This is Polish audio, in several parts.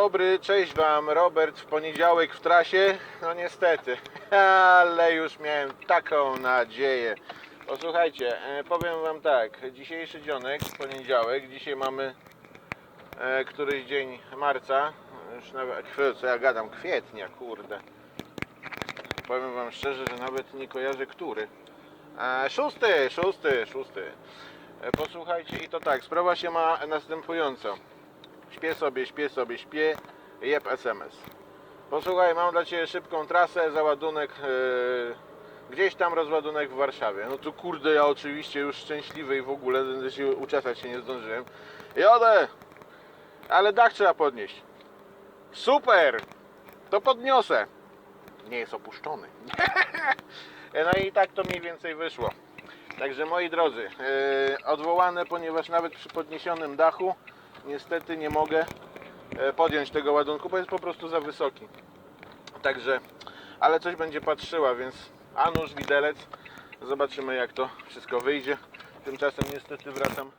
dobry, cześć Wam, Robert w poniedziałek w trasie, no niestety, ale już miałem taką nadzieję. Posłuchajcie, e, powiem Wam tak, dzisiejszy dzionek, poniedziałek, dzisiaj mamy e, któryś dzień marca, już nawet, co ja gadam, kwietnia, kurde. Powiem Wam szczerze, że nawet nie kojarzę który. E, szósty, szósty, szósty. E, Posłuchajcie, i to tak, sprawa się ma następująco. Śpię sobie, śpię sobie, śpię, jeb SMS. Posłuchaj, mam dla Ciebie szybką trasę, załadunek yy, gdzieś tam, rozładunek w Warszawie. No to kurde, ja oczywiście już szczęśliwy i w ogóle się uczesać się nie zdążyłem. Jadę! Ale dach trzeba podnieść. Super! To podniosę. Nie jest opuszczony. no i tak to mniej więcej wyszło. Także moi drodzy, yy, odwołane, ponieważ nawet przy podniesionym dachu niestety nie mogę e, podjąć tego ładunku, bo jest po prostu za wysoki. Także, ale coś będzie patrzyła, więc a nóż widelec. Zobaczymy jak to wszystko wyjdzie. Tymczasem niestety wracam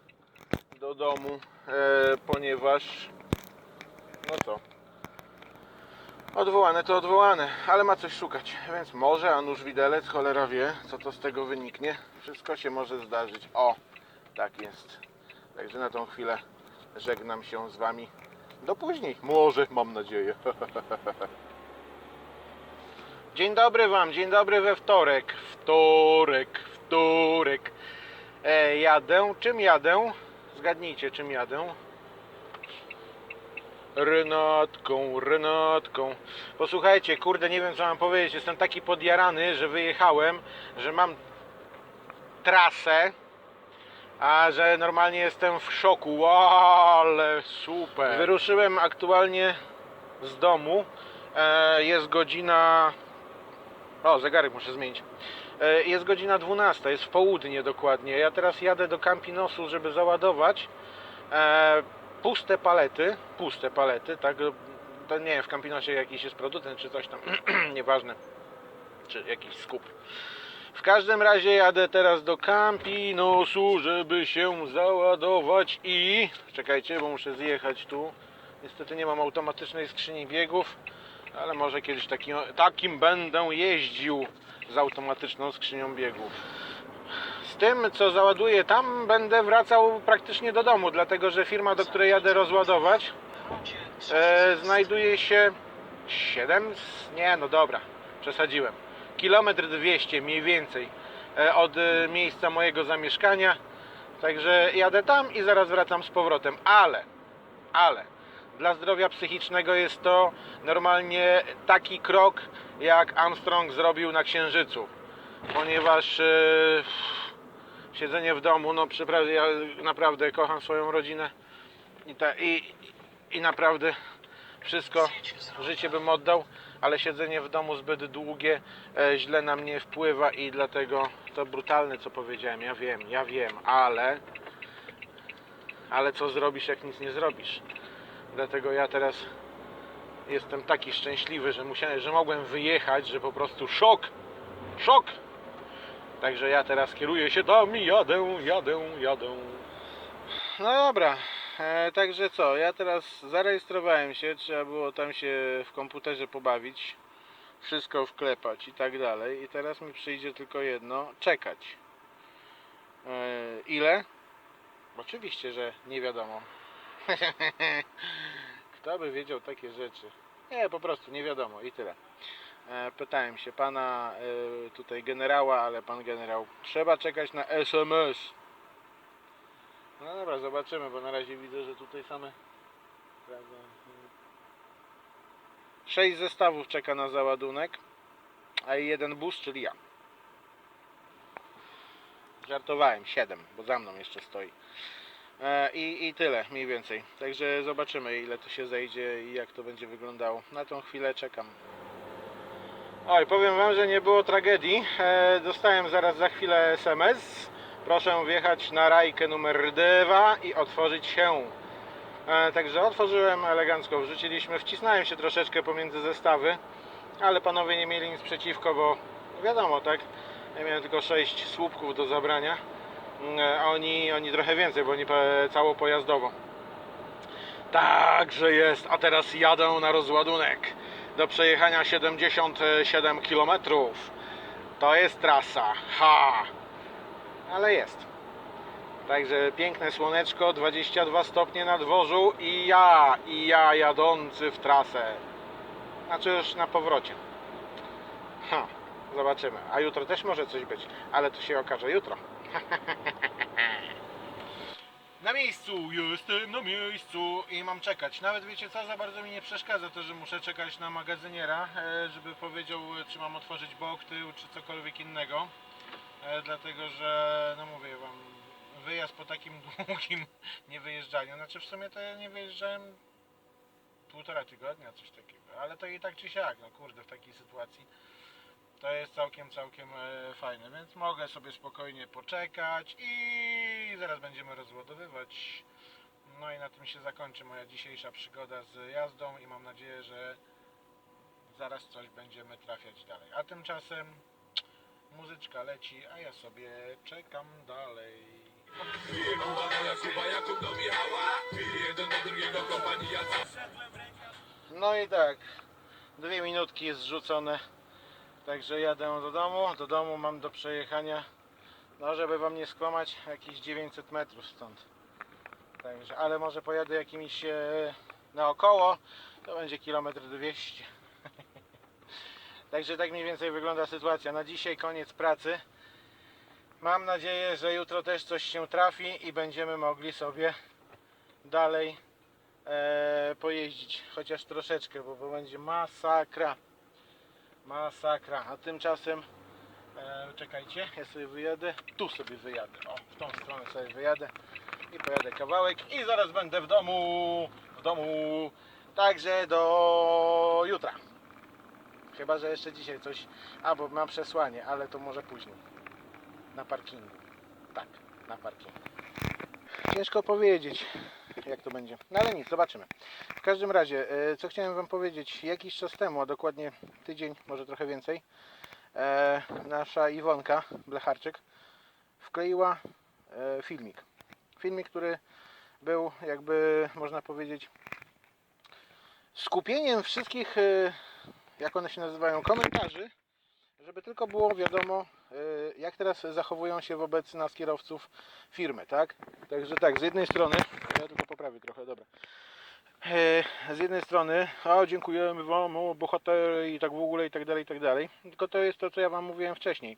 do domu, e, ponieważ no co? Odwołane to odwołane, ale ma coś szukać, więc może, a nóż widelec, cholera wie, co to z tego wyniknie. Wszystko się może zdarzyć. O, tak jest. Także na tą chwilę żegnam się z Wami. Do później. Może, mam nadzieję. Dzień dobry Wam, dzień dobry we wtorek. Wtorek, wtorek. E, jadę. Czym jadę? Zgadnijcie, czym jadę. Renatką, Renatką. Posłuchajcie, kurde, nie wiem co mam powiedzieć. Jestem taki podjarany, że wyjechałem, że mam trasę, a że normalnie jestem w szoku. Wow, ale super. Wyruszyłem aktualnie z domu. E, jest godzina. O, zegarek muszę zmienić. E, jest godzina 12, jest w południe dokładnie. Ja teraz jadę do Campinosu, żeby załadować e, puste palety. Puste palety, tak? To nie wiem, w Campinosie jakiś jest producent czy coś tam. Nieważne. Czy jakiś skup. W każdym razie jadę teraz do Campinosu, żeby się załadować i... Czekajcie, bo muszę zjechać tu. Niestety nie mam automatycznej skrzyni biegów, ale może kiedyś takim, takim będę jeździł z automatyczną skrzynią biegów. Z tym, co załaduję tam, będę wracał praktycznie do domu, dlatego że firma, do której jadę rozładować, e, znajduje się 7, nie no dobra, przesadziłem kilometr 200 mniej więcej e, od e, miejsca mojego zamieszkania. Także jadę tam i zaraz wracam z powrotem. Ale, ale dla zdrowia psychicznego jest to normalnie taki krok, jak Armstrong zrobił na Księżycu. Ponieważ e, siedzenie w domu, no przepraszam, ja naprawdę kocham swoją rodzinę i, ta, i, i naprawdę wszystko, życie bym oddał, ale siedzenie w domu zbyt długie e, źle na mnie wpływa i dlatego to brutalne co powiedziałem, ja wiem, ja wiem, ale ale co zrobisz jak nic nie zrobisz. Dlatego ja teraz jestem taki szczęśliwy, że musiałem, że mogłem wyjechać, że po prostu szok, szok. Także ja teraz kieruję się tam i jadę, jadę, jadę. No dobra, e, także co, ja teraz zarejestrowałem się, trzeba było tam się w komputerze pobawić, wszystko wklepać i tak dalej. I teraz mi przyjdzie tylko jedno, czekać. E, ile? Oczywiście, że nie wiadomo. Kto by wiedział takie rzeczy? Nie, po prostu nie wiadomo i tyle. E, pytałem się pana e, tutaj generała, ale pan generał trzeba czekać na SMS. No dobra, zobaczymy, bo na razie widzę, że tutaj same. Sześć zestawów czeka na załadunek, a jeden bus, czyli ja. Żartowałem, siedem, bo za mną jeszcze stoi. E, I, I tyle mniej więcej. Także zobaczymy ile to się zejdzie i jak to będzie wyglądało. Na tą chwilę czekam. Oj, powiem Wam, że nie było tragedii. E, dostałem zaraz za chwilę SMS. Proszę wjechać na rajkę numer 2 i otworzyć się. E, także otworzyłem elegancko, wrzuciliśmy, wcisnąłem się troszeczkę pomiędzy zestawy, ale panowie nie mieli nic przeciwko, bo wiadomo, tak? Ja miałem tylko 6 słupków do zabrania, Mm, a oni, oni trochę więcej, bo oni cało pojazdowo. Także jest, a teraz jadę na rozładunek do przejechania 77 km. To jest trasa, ha! Ale jest. Także piękne słoneczko, 22 stopnie na dworzu i ja, i ja jadący w trasę. Znaczy już na powrocie. Ha, zobaczymy. A jutro też może coś być, ale to się okaże jutro. Na miejscu, jestem na miejscu i mam czekać. Nawet wiecie co, za bardzo mi nie przeszkadza to, że muszę czekać na magazyniera, e, żeby powiedział, e, czy mam otworzyć bok, tył, czy cokolwiek innego. E, Dlatego, że, no mówię wam, wyjazd po takim długim niewyjeżdżaniu, znaczy w sumie to ja nie wyjeżdżałem półtora tygodnia, coś takiego, ale to i tak czy siak, no kurde, w takiej sytuacji to jest całkiem, całkiem e, fajne, więc mogę sobie spokojnie poczekać i zaraz będziemy rozładowywać. No i na tym się zakończy moja dzisiejsza przygoda z jazdą i mam nadzieję, że zaraz coś będziemy trafiać dalej. A tymczasem muzyczka leci, a ja sobie czekam dalej. No i tak, dwie minutki jest zrzucone, także jadę do domu. Do domu mam do przejechania, no żeby wam nie skłamać, jakieś 900 metrów stąd. Także, ale może pojadę jakimiś e, naokoło, to będzie kilometr 200. Także tak mniej więcej wygląda sytuacja. Na dzisiaj koniec pracy. Mam nadzieję, że jutro też coś się trafi i będziemy mogli sobie dalej e, pojeździć, chociaż troszeczkę, bo, bo będzie masakra. Masakra. A tymczasem e, czekajcie, ja sobie wyjadę. Tu sobie wyjadę. O, w tą stronę sobie wyjadę i pojadę kawałek i zaraz będę w domu. W domu. Także do jutra. Chyba, że jeszcze dzisiaj coś. A, bo mam przesłanie, ale to może później. Na parkingu. Tak, na parkingu. Ciężko powiedzieć, jak to będzie. No ale nic, zobaczymy. W każdym razie, e, co chciałem Wam powiedzieć, jakiś czas temu, a dokładnie tydzień, może trochę więcej, e, nasza Iwonka Blecharczyk wkleiła e, filmik. Filmik, który był jakby, można powiedzieć, skupieniem wszystkich, jak one się nazywają, komentarzy, żeby tylko było wiadomo, e, jak teraz zachowują się wobec nas kierowców firmy, tak? Także tak, z jednej strony, ja tylko poprawię trochę, dobra. E, Z jednej strony, a dziękujemy Wam, o, bohatery i tak w ogóle i tak dalej, i tak dalej. Tylko to jest to, co ja Wam mówiłem wcześniej.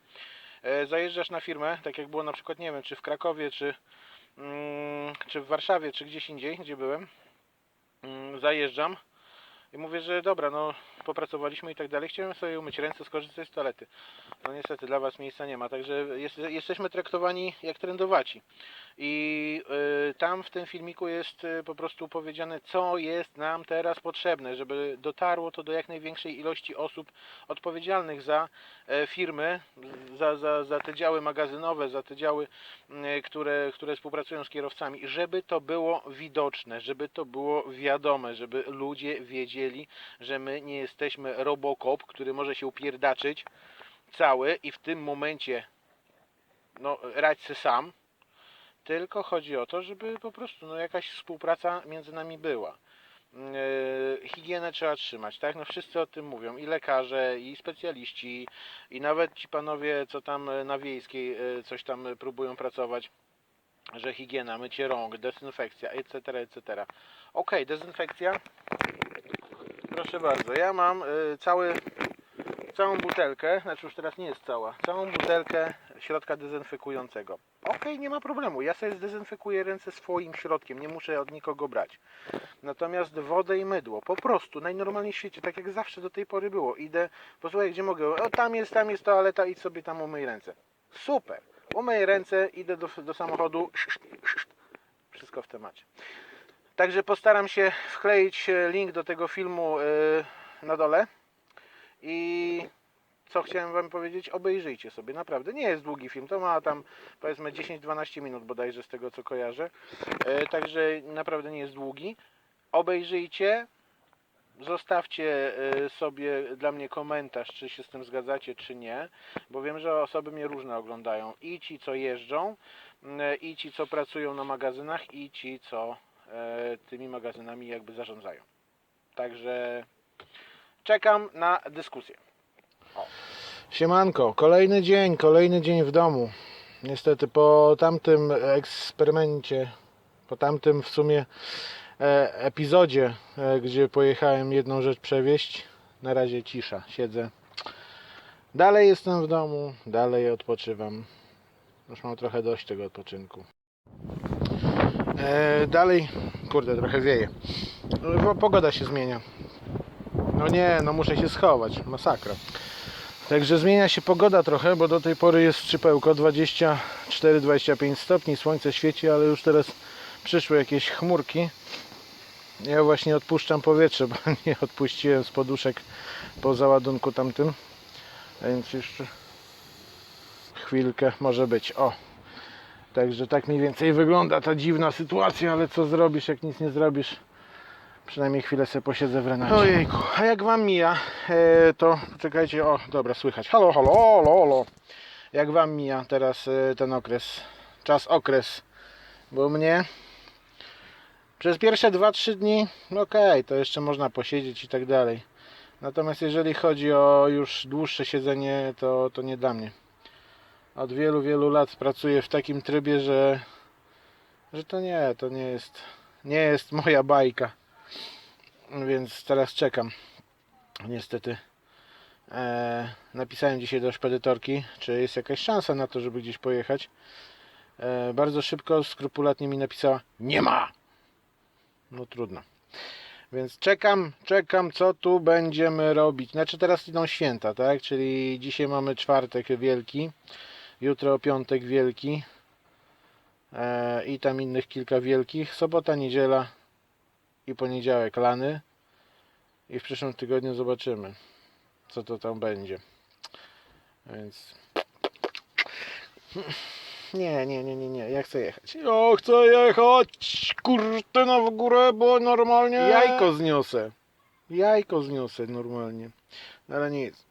E, Zajeżdżasz na firmę, tak jak było na przykład, nie wiem, czy w Krakowie, czy, mm, czy w Warszawie, czy gdzieś indziej, gdzie byłem. Mm, Zajeżdżam i mówię, że dobra, no popracowaliśmy i tak dalej. Chciałem sobie umyć ręce, skorzystać z toalety. No niestety dla Was miejsca nie ma, także jest, jesteśmy traktowani jak trendowaci. I y, tam w tym filmiku jest y, po prostu powiedziane, co jest nam teraz potrzebne, żeby dotarło to do jak największej ilości osób odpowiedzialnych za e, firmy, za, za, za te działy magazynowe, za te działy, y, które, które współpracują z kierowcami, żeby to było widoczne, żeby to było wiadome, żeby ludzie wiedzieli, że my nie jesteśmy Robocop, który może się upierdaczyć cały i w tym momencie no, radź se sam, tylko chodzi o to, żeby po prostu no, jakaś współpraca między nami była. Yy, higienę trzeba trzymać, tak? No wszyscy o tym mówią, i lekarze, i specjaliści, i nawet ci panowie, co tam e, na wiejskiej e, coś tam e, próbują pracować, że higiena, mycie rąk, dezynfekcja, etc., etc. Okej, dezynfekcja. Proszę bardzo, ja mam y, cały, całą butelkę, znaczy już teraz nie jest cała, całą butelkę środka dezynfekującego. Okej, nie ma problemu, ja sobie zdezynfekuję ręce swoim środkiem, nie muszę od nikogo brać. Natomiast wodę i mydło, po prostu, najnormalniej w świecie, tak jak zawsze do tej pory było. Idę, posłuchaj, gdzie mogę, o tam jest, tam jest toaleta, idź sobie tam umyj ręce. Super, umyję ręce, idę do, do samochodu, wszystko w temacie. Także postaram się wkleić e, link do tego filmu e, na dole. I co chciałem Wam powiedzieć, obejrzyjcie sobie, naprawdę. Nie jest długi film, to ma tam powiedzmy 10-12 minut bodajże z tego co kojarzę. E, Także naprawdę nie jest długi. Obejrzyjcie, zostawcie sobie dla mnie komentarz, czy się z tym zgadzacie, czy nie, bo wiem, że osoby mnie różne oglądają. I ci, co jeżdżą, i ci, co pracują na magazynach, i ci, co tymi magazynami jakby zarządzają. Także czekam na dyskusję. O. Siemanko, kolejny dzień, kolejny dzień w domu. Niestety po tamtym eksperymencie, po tamtym w sumie e, epizodzie, e, gdzie pojechałem jedną rzecz przewieźć, na razie cisza, siedzę. Dalej jestem w domu, dalej odpoczywam. Już mam trochę dość tego odpoczynku. E, dalej, kurde, trochę wieje. Bo Pogoda się zmienia. No nie, no muszę się schować, masakra. Także zmienia się pogoda trochę, bo do tej pory jest szczypełko 24-25 stopni, słońce świeci, ale już teraz przyszły jakieś chmurki. Ja właśnie odpuszczam powietrze, bo nie odpuściłem z poduszek po załadunku tamtym. Więc jeszcze chwilkę może być. O! Także tak mniej więcej wygląda ta dziwna sytuacja, ale co zrobisz, jak nic nie zrobisz? Przynajmniej chwilę sobie posiedzę w Renacie. Ojejku, a jak Wam mija, e, to czekajcie, o dobra, słychać. Halo, halo, halo, halo. Jak Wam mija teraz e, ten okres, czas okres, bo mnie przez pierwsze 2-3 dni, no okej, to jeszcze można posiedzieć i tak dalej. Natomiast jeżeli chodzi o już dłuższe siedzenie, to, to nie dla mnie. Od wielu, wielu lat pracuję w takim trybie, że, że to nie, to nie jest, nie jest moja bajka. Więc teraz czekam. Niestety e, napisałem dzisiaj do szpedytorki, czy jest jakaś szansa na to, żeby gdzieś pojechać. E, bardzo szybko, skrupulatnie mi napisała, nie ma! No trudno. Więc czekam, czekam, co tu będziemy robić. Znaczy teraz idą święta, tak? Czyli dzisiaj mamy czwartek wielki, jutro piątek wielki e, i tam innych kilka wielkich. Sobota, niedziela i poniedziałek lany. I w przyszłym tygodniu zobaczymy, co to tam będzie. Więc. Nie, nie, nie, nie, nie. Ja chcę jechać. Ja chcę jechać! Kurtyna w górę, bo normalnie. Jajko zniosę. Jajko zniosę normalnie. No ale nic.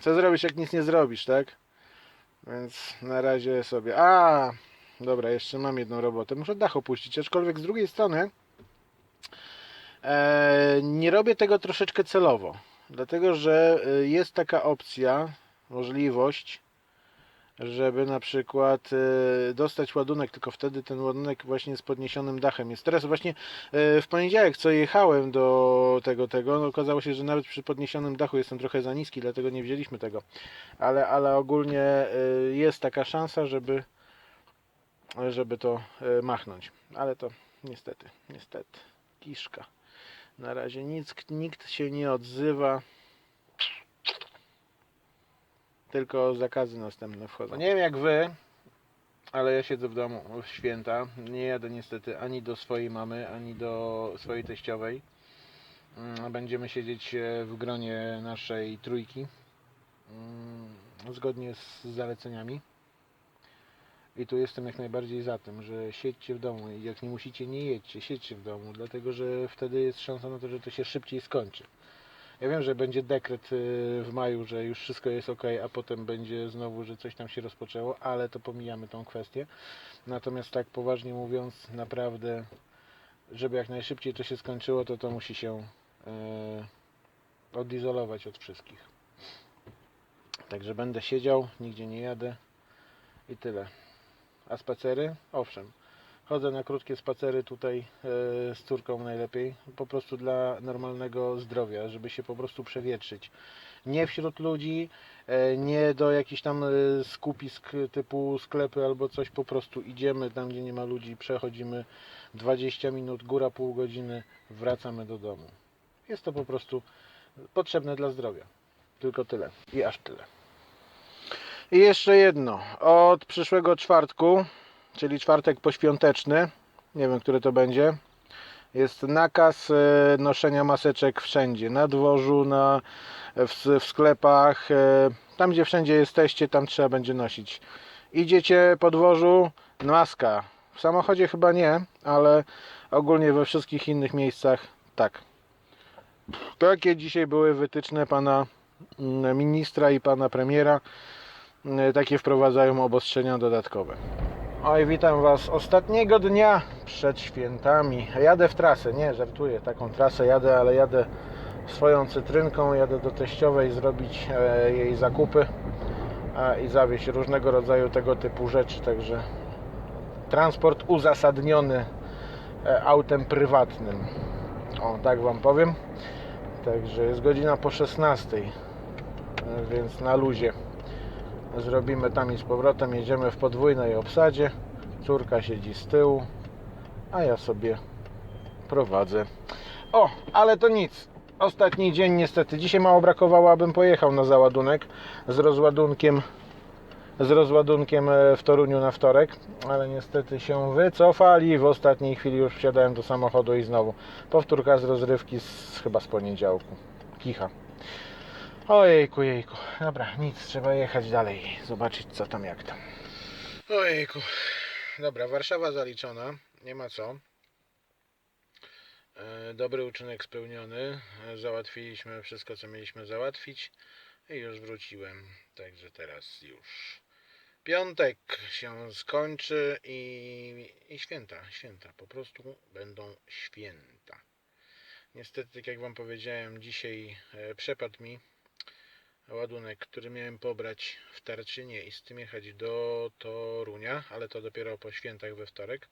Co zrobisz, jak nic nie zrobisz, tak? Więc na razie sobie. A! Dobra, jeszcze mam jedną robotę. Muszę dach opuścić, aczkolwiek z drugiej strony. E, nie robię tego troszeczkę celowo, dlatego że e, jest taka opcja, możliwość, żeby na przykład e, dostać ładunek, tylko wtedy ten ładunek właśnie z podniesionym dachem jest. Teraz właśnie e, w poniedziałek, co jechałem do tego, tego, no okazało się, że nawet przy podniesionym dachu jestem trochę za niski, dlatego nie wzięliśmy tego. Ale, ale ogólnie e, jest taka szansa, żeby, żeby to machnąć. Ale to niestety, niestety, kiszka. Na razie nic, nikt się nie odzywa. Tylko zakazy następne wchodzą. Nie wiem jak wy, ale ja siedzę w domu w święta. Nie jadę niestety ani do swojej mamy, ani do swojej teściowej. Mm, Będziemy siedzieć e, w gronie naszej trójki. mm, Zgodnie z zaleceniami. I tu jestem jak najbardziej za tym, że siedźcie w domu. I jak nie musicie, nie jedźcie, siedźcie w domu, dlatego że wtedy jest szansa na to, że to się szybciej skończy. Ja wiem, że będzie dekret y, w maju, że już wszystko jest ok, a potem będzie znowu, że coś tam się rozpoczęło, ale to pomijamy tą kwestię. Natomiast tak poważnie mówiąc, naprawdę, żeby jak najszybciej to się skończyło, to to musi się y, odizolować od wszystkich. Także będę siedział, nigdzie nie jadę i tyle. A spacery? Owszem. Chodzę na krótkie spacery tutaj e, z córką najlepiej. Po prostu dla normalnego zdrowia, żeby się po prostu przewietrzyć. Nie wśród ludzi, e, nie do jakichś tam e, skupisk typu sklepy albo coś. Po prostu idziemy tam, gdzie nie ma ludzi, przechodzimy 20 minut, góra pół godziny, wracamy do domu. Jest to po prostu potrzebne dla zdrowia. Tylko tyle. I aż tyle. I jeszcze jedno. Od przyszłego czwartku, czyli czwartek poświąteczny, nie wiem, który to będzie, jest nakaz e, noszenia maseczek wszędzie. Na dworzu, na, w, w sklepach, e, tam gdzie wszędzie jesteście, tam trzeba będzie nosić. Idziecie po dworzu, maska. W samochodzie chyba nie, ale ogólnie we wszystkich innych miejscach tak. Takie dzisiaj były wytyczne pana mm, ministra i pana premiera. E, takie wprowadzają obostrzenia dodatkowe. Oj, witam Was ostatniego dnia przed świętami. Jadę w trasę, nie, żartuję, taką trasę jadę, ale jadę swoją cytrynką, jadę do teściowej zrobić e, jej zakupy i zawieźć różnego rodzaju tego typu rzeczy, także transport uzasadniony e, autem prywatnym. O, tak Wam powiem. Także jest godzina po 16, e, więc na luzie zrobimy tam i z powrotem. Jedziemy w podwójnej obsadzie. Córka siedzi z tyłu, a ja sobie prowadzę. O, ale to nic. Ostatni dzień niestety. Dzisiaj mało brakowało, abym pojechał na załadunek z rozładunkiem z rozładunkiem e, w Toruniu na wtorek, ale niestety się wycofali. W ostatniej chwili już wsiadałem do samochodu i znowu powtórka z rozrywki z, chyba z poniedziałku. Kicha. Ojejku, jejku. Dobra, nic, trzeba jechać dalej, zobaczyć co tam, jak tam. Ojejku. Dobra, Warszawa zaliczona, nie ma co. E, Dobry uczynek spełniony. E, Załatwiliśmy wszystko, co mieliśmy załatwić i już wróciłem. Także teraz już piątek się skończy i, i święta, święta. Po prostu będą święta. Niestety, tak jak Wam powiedziałem, dzisiaj e, przepadł mi ładunek, który miałem pobrać w Tarczynie i z tym jechać do Torunia, ale to dopiero po świętach we wtorek.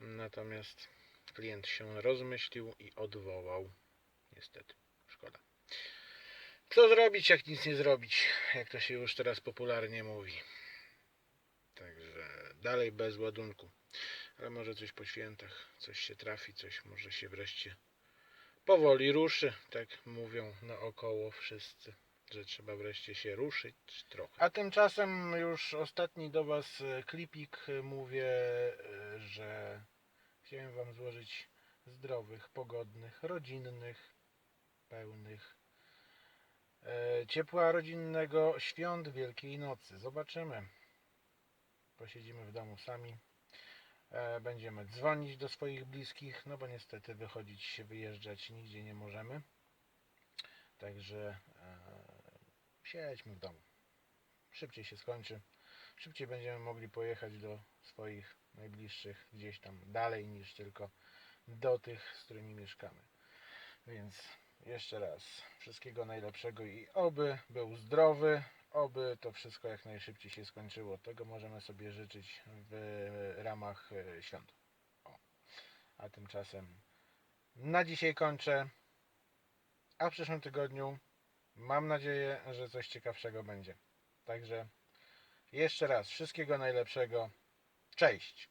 Natomiast klient się rozmyślił i odwołał. Niestety, szkoda. Co zrobić, jak nic nie zrobić, jak to się już teraz popularnie mówi. Także dalej bez ładunku. Ale może coś po świętach, coś się trafi, coś może się wreszcie powoli ruszy, tak mówią naokoło wszyscy że trzeba wreszcie się ruszyć trochę. A tymczasem już ostatni do Was e, klipik e, mówię, e, że chciałem Wam złożyć zdrowych, pogodnych, rodzinnych, pełnych ciepła rodzinnego świąt Wielkiej Nocy. Zobaczymy. Posiedzimy w domu sami. Będziemy dzwonić do swoich bliskich, no bo niestety wychodzić się, wyjeżdżać nigdzie nie możemy. Także siedźmy w domu. Szybciej się skończy. Szybciej będziemy mogli pojechać do swoich najbliższych gdzieś tam dalej niż tylko do tych, z którymi mieszkamy. Więc jeszcze raz wszystkiego najlepszego i oby był zdrowy, oby to wszystko jak najszybciej się skończyło. Tego możemy sobie życzyć w ramach e, świąt. O. A tymczasem na dzisiaj kończę. A w przyszłym tygodniu mam nadzieję, że coś ciekawszego będzie. Także jeszcze raz wszystkiego najlepszego. Cześć!